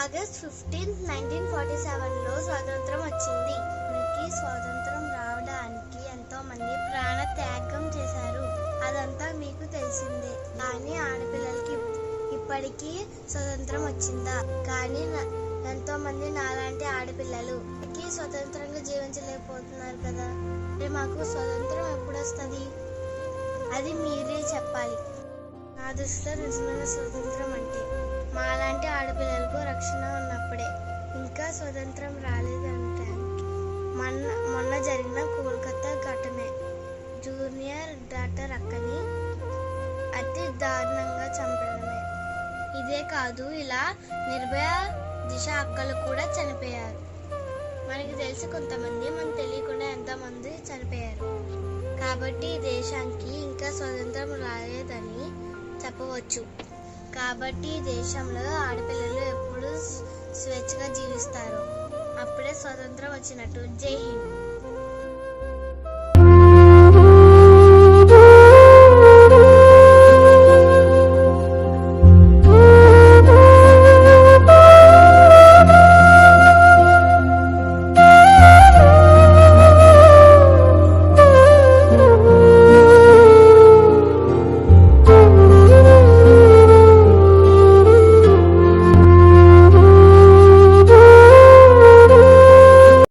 August fifteenth nineteen forty సెవెన్లో స్వాతంత్రం వచ్చింది. మనకి స్వాతంత్రం రావడానికి ఎంతోమంది ప్రాణ త్యాగం చేశారు. అదంతా మీకు తెలిసిందే. కానీ ఆడపిల్లలకి ఇప్పటికీ స్వతంత్రం వచ్చిందా? కానీ నా- నాలాంటి ఆడపిల్లలు ఇప్పటికీ స్వతంత్రంగా జీవించలేకపోతున్నారు కదా? మరి మాకు స్వతంత్రం ఎప్పుడు వస్తుంది? అది మీరే చెప్పాలి. నా దృష్టిలో నిజమైన స్వతంత్రం అంటే మాలాంటి మనకు రక్షణ ఉన్నప్పుడే. ఇంకా స్వతంత్రం రాలేదంటే మొన్న మొన్న జరిగిన కోల్కతా ఘటనే. జూనియర్ డాక్టర్ అక్కని అతి దారుణంగా చంపడమే. ఇదే కాదు ఇలా నిర్భయ దిశ అక్కలు కూడా చనిపోయారు. మనకి తెలిసి కొంతమంది మనకు తెలియకుండా ఎంతమంది చనిపోయారు. కాబట్టి దేశానికి ఇంకా స్వతంత్రం రాలేదని చెప్పవచ్చు. కాబట్టి ఈ దేశంలో ఆడపిల్లలు ఎప్పుడు స్వేచ్ఛగా జీవిస్తారు. అప్పుడే స్వతంత్రం వచ్చినట్టు. జై హింద్.